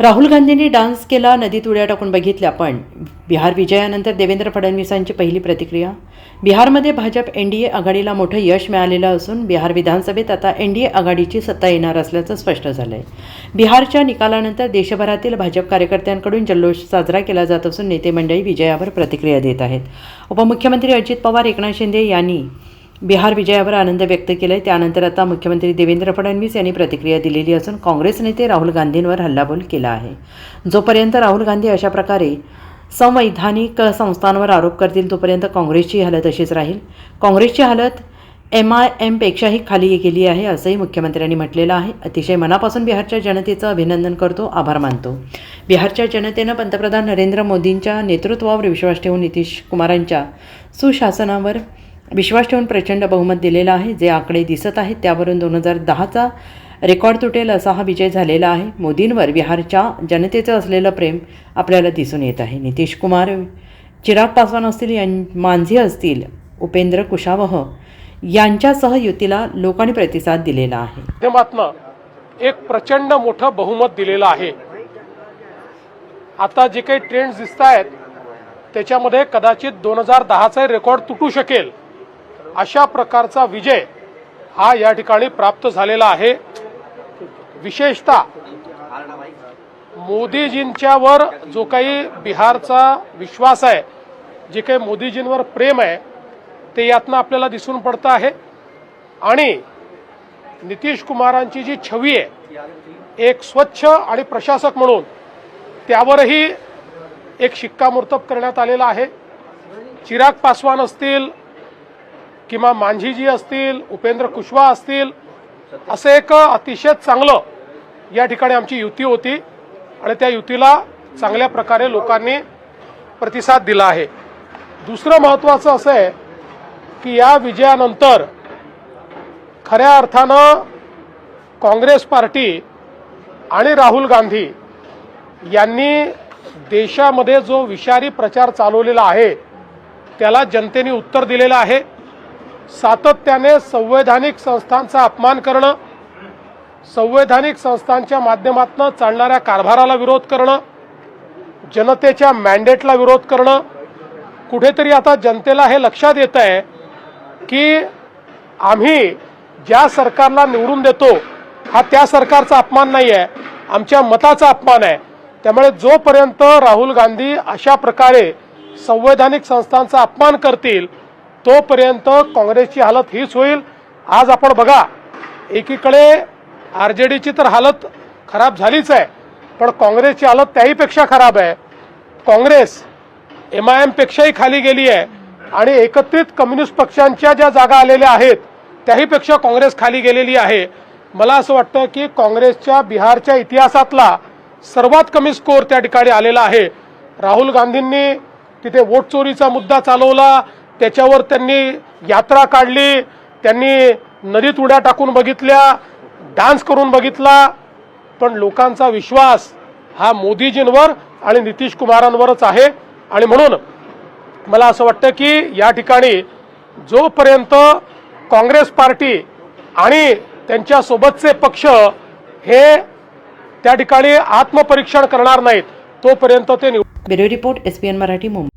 राहुल गांधींनी डान्स केला नदीत उड्या टाकून बघितल्या पण बिहार विजयानंतर देवेंद्र फडणवीसांची पहिली प्रतिक्रिया? बिहारमध्ये भाजप एन डी ए आघाडीला मोठं यश मिळालेलं असून बिहार विधानसभेत आता एन डी ए आघाडीची सत्ता येणार असल्याचं स्पष्ट झालं आहे बिहारच्या निकालानंतर देशभरातील भाजप कार्यकर्त्यांकडून जल्लोष साजरा केला जात असून नेते मंडळी विजयावर प्रतिक्रिया देत आहेत. उपमुख्यमंत्री अजित पवार एकनाथ शिंदे यांनी बिहार विजयावर आनंद व्यक्त केलाय. त्यानंतर आता मुख्यमंत्री देवेंद्र फडणवीस यांनी प्रतिक्रिया दिलेली असून काँग्रेस नेते राहुल गांधींवर हल्लाबोल केला आहे. जोपर्यंत राहुल गांधी अशा प्रकारे संवैधानिक संस्थांवर आरोप करतील तोपर्यंत काँग्रेसची हालत अशीच राहील. काँग्रेसची हालत एम आय एमपेक्षाही खाली गेली आहे असंही मुख्यमंत्र्यांनी म्हटलेलं आहे. अतिशय मनापासून बिहारच्या जनतेचं अभिनंदन करतो आभार मानतो. बिहारच्या जनतेनं पंतप्रधान नरेंद्र मोदींच्या नेतृत्वावर विश्वास ठेवून नितीश कुमारांच्या सुशासनावर विश्वास ठेवून प्रचंड बहुमत दिलेलं आहे. जे आकडे दिसत आहेत त्यावरून दोन हजार दहाचा रेकॉर्ड तुटेल असा हा विजय झालेला आहे. मोदींवर बिहारच्या जनतेचं असलेलं प्रेम आपल्याला दिसून येत आहे. नितीश कुमार चिराग पासवान असतील यां मांझी असतील उपेंद्र कुशावह यांच्यासह युतीला लोकांनी प्रतिसाद दिलेला आहे. माध्यमातनं एक प्रचंड मोठं बहुमत दिलेलं आहे. आता जे काही ट्रेंड्स दिसत आहेत त्याच्यामध्ये कदाचित दोन हजार दहाचा रेकॉर्ड तुटू शकेल. अशा प्रकारचा विजय हा या ठिकाणी प्राप्त झालेला आहे. विशेषतः मोदीजींच्यावर जो काही बिहारचा विश्वास आहे जे काही मोदीजींवर प्रेम आहे ते यातनं आपल्याला दिसून पडतं आहे. आणि नितीश कुमारांची जी छवी आहे एक स्वच्छ आणि प्रशासक म्हणून त्यावरही एक शिक्कामोर्तब करण्यात आलेला आहे. चिराग पासवान असतील किंवा मांझीजी असतील उपेंद्र कुशवा असतील असं एक अतिशय चांगलं या ठिकाणी आमची युती होती आणि त्या युतीला चांगल्या प्रकारे लोकांनी प्रतिसाद दिला आहे. दुसरं महत्त्वाचं असं आहे की या विजयानंतर खऱ्या अर्थानं काँग्रेस पार्टी आणि राहुल गांधी यांनी देशामध्ये जो विषारी प्रचार चालवलेला आहे त्याला जनतेने उत्तर दिलेलं आहे. सातत्याने संवैधानिक संस्थांचा अपमान करणं संवैधानिक संस्थांच्या माध्यमातून चालणाऱ्या कारभाराला विरोध करणं जनतेच्या मॅन्डेटला विरोध करणं कुठेतरी आता जनतेला हे लक्षात येत आहे की आम्ही ज्या सरकारला निवडून देतो हा त्या सरकारचा अपमान नाही आहे आमच्या मताचा अपमान आहे. त्यामुळे जोपर्यंत राहुल गांधी अशा प्रकारे संवैधानिक संस्थांचा अपमान करतील तोपर्यंत काँग्रेसची हालत हीच होईल. आज आपण बघा एकीकडे आर जे डीची तर हालत खराब झालीच आहे पण काँग्रेसची हालत त्याहीपेक्षा खराब आहे. काँग्रेस एम आय एमपेक्षाही खाली गेली आहे आणि एकत्रित कम्युनिस्ट पक्षांच्या ज्या जागा आलेल्या आहेत त्याहीपेक्षा काँग्रेस खाली गेलेली आहे. मला असं वाटतं की काँग्रेसच्या बिहारच्या इतिहासातला सर्वात कमी स्कोअर त्या ठिकाणी आलेला आहे. राहुल गांधींनी तिथे वोट चोरीचा मुद्दा चालवला त्याच्यावर त्यांनी यात्रा काढली त्यांनी नदीत उड्या टाकून बघितल्या डान्स करून बघितला पण लोकांचा विश्वास हा मोदीजींवर आणि नितीश कुमारांवरच आहे. आणि म्हणून मला असं वाटतं की या ठिकाणी जोपर्यंत काँग्रेस पार्टी आणि त्यांच्यासोबतचे पक्ष हे त्या ठिकाणी आत्मपरीक्षण करणार नाहीत तोपर्यंत ते निवडून bureau report S Marathi Mumbai.